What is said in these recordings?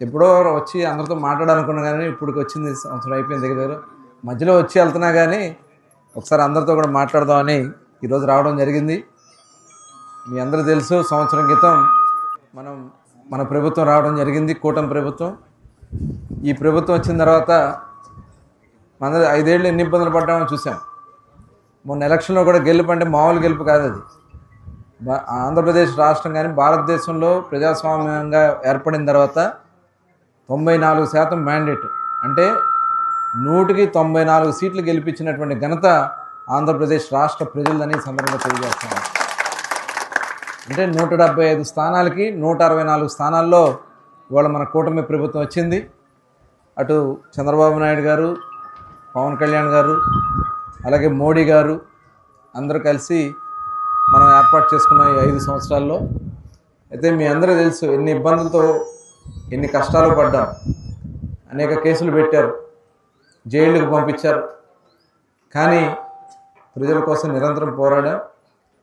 ఎప్పుడో వచ్చి అందరితో మాట్లాడాలనుకున్నా కానీ ఇప్పటికి వచ్చింది సంవత్సరం అయిపోయింది దగ్గర దగ్గర. మధ్యలో వచ్చి వెళ్తున్నా కానీ ఒకసారి అందరితో కూడా మాట్లాడదామని ఈరోజు రావడం జరిగింది. మీ అందరూ తెలుసు సంవత్సరం క్రితం మనం మన ప్రభుత్వం రావడం జరిగింది కూటమి ప్రభుత్వం. ఈ ప్రభుత్వం వచ్చిన తర్వాత మన ఐదేళ్ళు ఎన్ని ఇబ్బందులు పడ్డామో చూసాం. మొన్న ఎలక్షన్లో కూడా గెలుపు అంటే మామూలు గెలుపు కాదు అది. ఆంధ్రప్రదేశ్ రాష్ట్రం కానీ భారతదేశంలో ప్రజాస్వామ్యంగా ఏర్పడిన తర్వాత తొంభై నాలుగు శాతం మ్యాండేట్ అంటే నూటికి తొంభై నాలుగు సీట్లు గెలిపించినటువంటి ఘనత ఆంధ్రప్రదేశ్ రాష్ట్ర ప్రజలని సందర్భంగా తెలియజేస్తున్నాను. అంటే నూట డెబ్బై ఐదు స్థానాలకి నూట అరవై నాలుగు స్థానాల్లో ఇవాళ మన కూటమి ప్రభుత్వం వచ్చింది. అటు చంద్రబాబు నాయుడు గారు పవన్ కళ్యాణ్ గారు అలాగే మోడీ గారు అందరూ కలిసి మనం ఏర్పాటు చేసుకున్న ఈ ఐదు సంవత్సరాల్లో. అయితే మీ అందరూ తెలుసు ఎన్ని ఇబ్బందులతో ఎన్ని కష్టాలు పడ్డాం. అనేక కేసులు పెట్టారు. జైళ్ళకు పంపించారు. కానీ ప్రజల కోసం నిరంతరం పోరాడాం.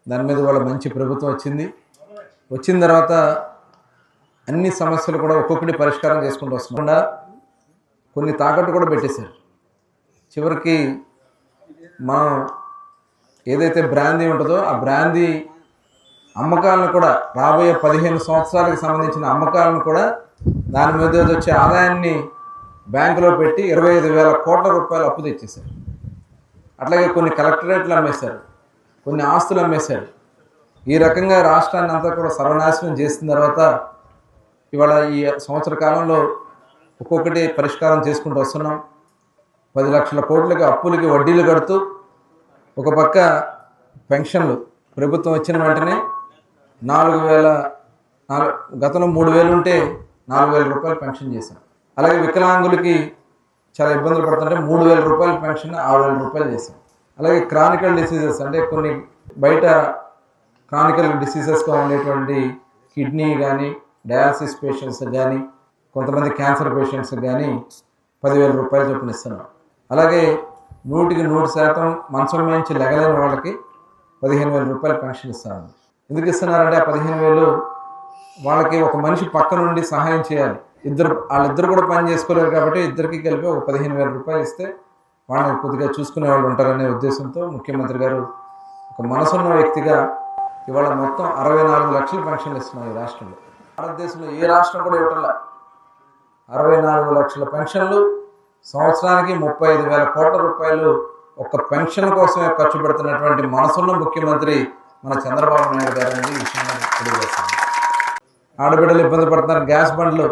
దాని మీద వాళ్ళ మంచి ప్రభుత్వం వచ్చింది. వచ్చిన తర్వాత అన్ని సమస్యలు కూడా ఒక్కొక్కటి పరిష్కారం చేసుకుంటూ వస్తుండగా కొన్ని తాకట్టు కూడా పెట్టేశారు. చివరికి మనం ఏదైతే బ్రాందీ ఉంటుందో ఆ బ్రాందీ అమ్మకాలను కూడా రాబోయే పదిహేను సంవత్సరాలకు సంబంధించిన అమ్మకాలను కూడా దాని మీద వచ్చే ఆదాయాన్ని బ్యాంకులో పెట్టి ఇరవై ఐదు వేల కోట్ల రూపాయలు అప్పు తెచ్చేశారు. అట్లాగే కొన్ని కలెక్టరేట్లు అమ్మేశారు కొన్ని ఆస్తులు అమ్మేశారు. ఈ రకంగా రాష్ట్రాన్ని అంతా కూడా సర్వనాశనం చేసిన తర్వాత ఇవాళ ఈ సంవత్సర కాలంలో ఒక్కొక్కటి పరిష్కారం చేసుకుంటూ వస్తున్నాం. పది లక్షల కోట్లకి అప్పులకి వడ్డీలు కడుతూ ఒక పక్క పెన్షన్లు ప్రభుత్వం వచ్చిన వెంటనే నాలుగు వేల నాలుగు గతంలో మూడు వేలు ఉంటే నాలుగు వేల రూపాయలు పెన్షన్ చేశాం అలాగే వికలాంగులకి చాలా ఇబ్బందులు పడుతుంటే మూడు వేల రూపాయల పెన్షన్ ఆరు వేల రూపాయలు చేశాం అలాగే క్రానికల్ డిసీజెస్ అంటే కొన్ని బయట క్రానికల్ డిసీజెస్గా ఉండేటువంటి కిడ్నీ కానీ డయాలసిస్ పేషెంట్స్ కానీ కొంతమంది క్యాన్సర్ పేషెంట్స్ కానీ పదివేల రూపాయలు చొప్పున ఇస్తున్నాం అలాగే నూటికి నూరు శాతం మంచం నుంచి లెగలేని వాళ్ళకి పదిహేను వేల రూపాయలు పెన్షన్ ఇస్తున్నాను ఎందుకు ఇస్తున్నారంటే ఆ పదిహేను వేలు వాళ్ళకి ఒక మనిషి పక్క నుండి సహాయం చేయాలి. ఇద్దరు వాళ్ళిద్దరు కూడా పని చేసుకోలేరు కాబట్టి ఇద్దరికి కలిపి ఒక పదిహేను వేల రూపాయలు ఇస్తే వాళ్ళని కొద్దిగా చూసుకునే వాళ్ళు ఉంటారనే ఉద్దేశంతో ముఖ్యమంత్రి గారు ఒక మనసున్న వ్యక్తిగా ఇవాళ మొత్తం అరవై నాలుగు లక్షల పెన్షన్లు ఇస్తున్నాయి ఈ రాష్ట్రంలో. భారతదేశంలో ఏ రాష్ట్రం కూడా ఇవ్వటంలా. అరవై నాలుగు లక్షల పెన్షన్లు సంవత్సరానికి ముప్పై ఐదు వేల కోట్ల రూపాయలు ఒక్క పెన్షన్ కోసమే ఖర్చు పెడుతున్నటువంటి మనసున్న ముఖ్యమంత్రి మన చంద్రబాబు నాయుడు గారు అనేది ఈ తెలియజేస్తుంది ఆడబిడ్డలు ఇబ్బంది పడుతున్నారు. గ్యాస్ బండ్లు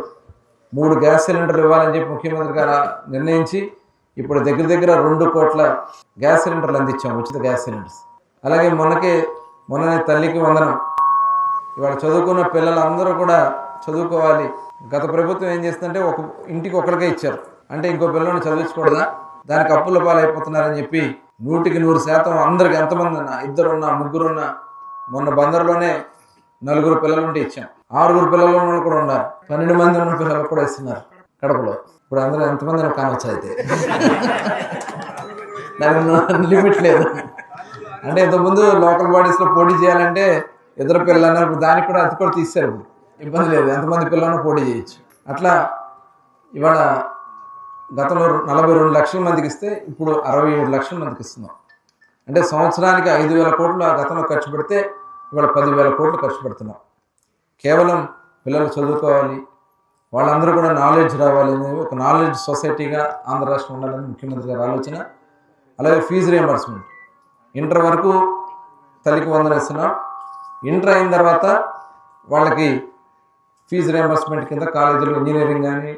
మూడు గ్యాస్ సిలిండర్లు ఇవ్వాలని చెప్పి ముఖ్యమంత్రి గారు నిర్ణయించి ఇప్పుడు దగ్గర దగ్గర రెండు కోట్ల గ్యాస్ సిలిండర్లు అందించాం ఉచిత గ్యాస్ సిలిండర్స్. అలాగే మొన్నకే మొన్ననే తల్లికి వందనం. ఇవాళ చదువుకున్న పిల్లలందరూ కూడా చదువుకోవాలి. గత ప్రభుత్వం ఏం చేస్తుందంటే ఒక ఇంటికి ఒకరికే ఇచ్చారు. అంటే ఇంకో పిల్లల్ని చదివించకూడదా? దానికి అప్పుల పాలైపోతున్నారని చెప్పి నూటికి నూరు శాతం అందరికి ఎంతమంది ఉన్నా ఇద్దరున్నా ముగ్గురున్నా మొన్న బందర్లోనే నలుగురు పిల్లలు ఉంటే ఇచ్చాం. ఆరుగురు పిల్లలు ఉన్న కూడా ఉన్నారు. పన్నెండు మంది ఉన్న పిల్లలు కూడా ఇస్తున్నారు కడపలో. ఇప్పుడు అందరూ ఎంతమంది కానొచ్చు అయితే. దానికి లిమిట్ లేదు. అంటే ఇంతకుముందు లోకల్ బాడీస్లో పోటీ చేయాలంటే ఇద్దరు పిల్లలు అన్నారు. ఇప్పుడు దానికి కూడా అది కూడా తీశారు ఇప్పుడు ఇబ్బంది లేదు. ఎంతమంది పిల్లలను పోటీ చేయొచ్చు. అట్లా ఇవాళ గతంలో నలభై రెండు లక్షల మందికి ఇస్తే ఇప్పుడు అరవై ఏడు లక్షల మందికి ఇస్తున్నాం. అంటే సంవత్సరానికి ఐదు వేల కోట్లు ఆ గతంలో ఖర్చు పెడితే ఇవాళ పదివేల కోట్లు ఖర్చు పెడుతున్నాం. కేవలం పిల్లలు చదువుకోవాలి వాళ్ళందరూ కూడా నాలెడ్జ్ రావాలి అనేది ఒక నాలెడ్జ్ సొసైటీగా ఆంధ్ర రాష్ట్రం ఉండాలని ముఖ్యమంత్రి గారి ఆలోచన. అలాగే ఫీజు రియంబర్స్మెంట్. ఇంటర్ వరకు తల్లికి వందలు ఇస్తున్నాం. ఇంటర్ అయిన తర్వాత వాళ్ళకి ఫీజు రియంబర్స్మెంట్ కింద కాలేజీలో ఇంజనీరింగ్ కానీ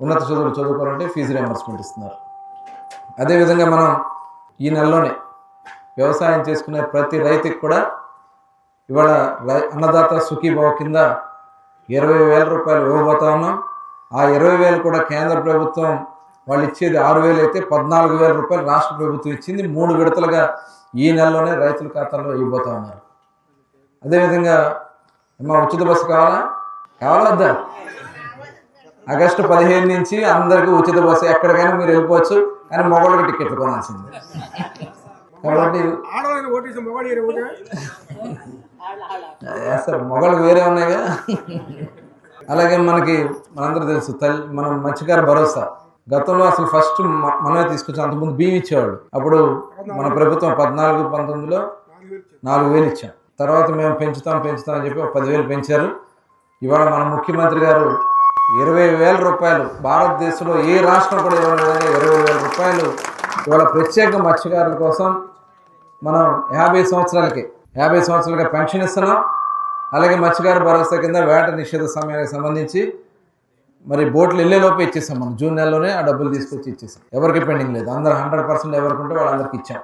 ఉన్నత చదువులు చదువుకోవాలంటే ఫీజు రియంబర్స్మెంట్ ఇస్తున్నారు. అదేవిధంగా మనం ఈ నెలలోనే వ్యవసాయం చేసుకునే ప్రతి రైతుకి కూడా ఇవాళ రై అన్నదాత సుఖీభావ కింద ఇరవై వేల రూపాయలు ఇవ్వబోతా ఉన్నాం. ఆ ఇరవై వేలు కూడా కేంద్ర ప్రభుత్వం వాళ్ళు ఇచ్చేది ఆరు వేలు అయితే పద్నాలుగు వేల రూపాయలు రాష్ట్ర ప్రభుత్వం ఇచ్చింది. మూడు విడతలుగా ఈ నెలలోనే రైతుల ఖాతాల్లో ఇవ్వబోతా ఉన్నారు. అదేవిధంగా అమ్మా ఉచిత బస్సు కావాలా? కావాలా వద్దా ఆగస్టు పదిహేను నుంచి అందరికీ ఉచిత బస్సు ఎక్కడికైనా మీరు వెళ్ళిపోవచ్చు కానీ మొగోళ్ళకి టికెట్లు కొనాల్సిందే. కాబట్టి వేస్తారు మొగళ్ళకి వేరే ఉన్నాయిగా? అలాగే మనకి మనందరూ తెలుసు తల్లి మనం మత్స్యకార భరోసా. గతంలో అసలు ఫస్ట్ మనమే తీసుకొచ్చాం అంతకుముందు బియ్యం ఇచ్చేవాడు అప్పుడు మన ప్రభుత్వం పద్నాలుగు పంతొమ్మిదిలో నాలుగు వేలు ఇచ్చాం. తర్వాత మేము పెంచుతాం పెంచుతాం అని చెప్పి పదివేలు పెంచారు. ఇవాళ మన ముఖ్యమంత్రి గారు ఇరవై వేల రూపాయలు. భారతదేశంలో ఏ రాష్ట్రం కూడా ఇవ్వని విధంగా ఇరవై వేల రూపాయలు. ఇవాళ ప్రత్యేక మత్స్యకారుల కోసం మనం యాభై సంవత్సరాలకి యాభై సంవత్సరాలకి పెన్షన్ ఇస్తున్నాం. అలాగే మత్స్యకారు భరోసా కింద వేట నిషేధ సమయానికి సంబంధించి మరి బోట్లు వెళ్ళేలోపు ఇచ్చేసాం మనం. జూన్ నెలలోనే ఆ డబ్బులు తీసుకొచ్చి ఇచ్చేసాం. ఎవరికి పెండింగ్ లేదు. అందరు హండ్రెడ్ పర్సెంట్ ఎవరికి ఉంటే వాళ్ళందరికీ ఇచ్చాం.